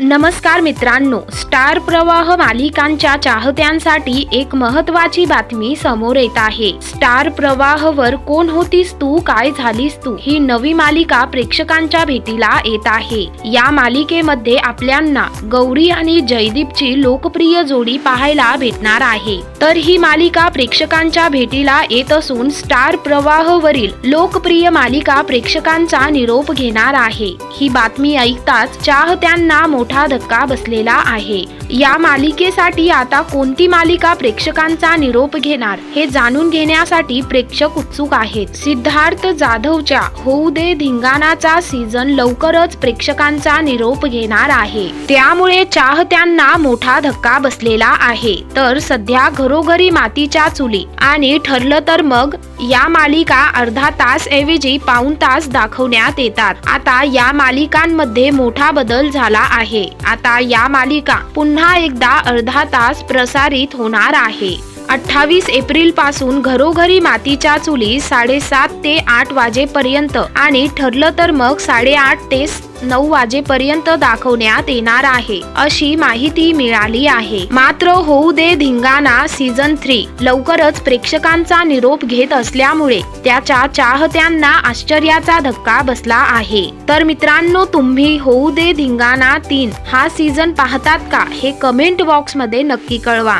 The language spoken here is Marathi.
नमस्कार मित्रांनो स्टार प्रवाह मालिकांच्या चाहत्यांसाठी एक महत्वाची बातमी समोर येत आहे. स्टार प्रवाहवर कोण होतीस तू काय झालीस तू ही नवी मालिका प्रेक्षकांच्या भेटीला येत आहे. या मालिकेमध्ये आपल्यांना गौरी आणि जयदीपची लोकप्रिय जोडी पाहायला भेटणार आहे. तर ही मालिका प्रेक्षकांच्या भेटीला येत असून स्टार प्रवाहवरील लोकप्रिय मालिका प्रेक्षकांचा निरोप घेणार आहे. ही बातमी ऐकताच चाहत्यांना मोठा धक्का बसलेला आहे. या मालिकेसाठी आता कोणती मालिका प्रेक्षकांचा निरोप घेणार हे जाणून घेण्यासाठी प्रेक्षक उत्सुक आहेत. सिद्धार्थ जाधवच्या होऊ दे धिंगाणाचा सीझन लवकरच प्रेक्षकांचा निरोप घेणार आहे. त्यामुळे चाहत्यांना मोठा धक्का बसलेला आहे. तर सध्या घरोघरी मातीच्या चुली आणि ठरलं तर मग या मालिका अर्धा तास ऐवजी पाऊण तास दाखवण्यात येतात. आता या मालिकांमध्ये मोठा बदल झाला आहे. आता या मालिका पुन्हा एकदा अर्धा तास प्रसारित होणार आहे. अठ्ठावीस एप्रिलपासून घरोघरी मातीच्या चुली साडेसात ते आठ वाजेपर्यंत आणि ठरलं तर मग साडेआठ ते नऊ वाजेपर्यंत दाखवण्यात येणार आहे अशी माहिती मिळाली आहे. मात्र होऊ दे धिंगाणा सीझन थ्री लवकरच प्रेक्षकांचा निरोप घेत असल्यामुळे त्याच्या चाहत्यांना आश्चर्याचा धक्का बसला आहे. तर मित्रांनो तुम्ही होऊ दे धिंगाणा तीन हा सीझन पाहतात का हे कमेंट बॉक्समध्ये नक्की कळवा.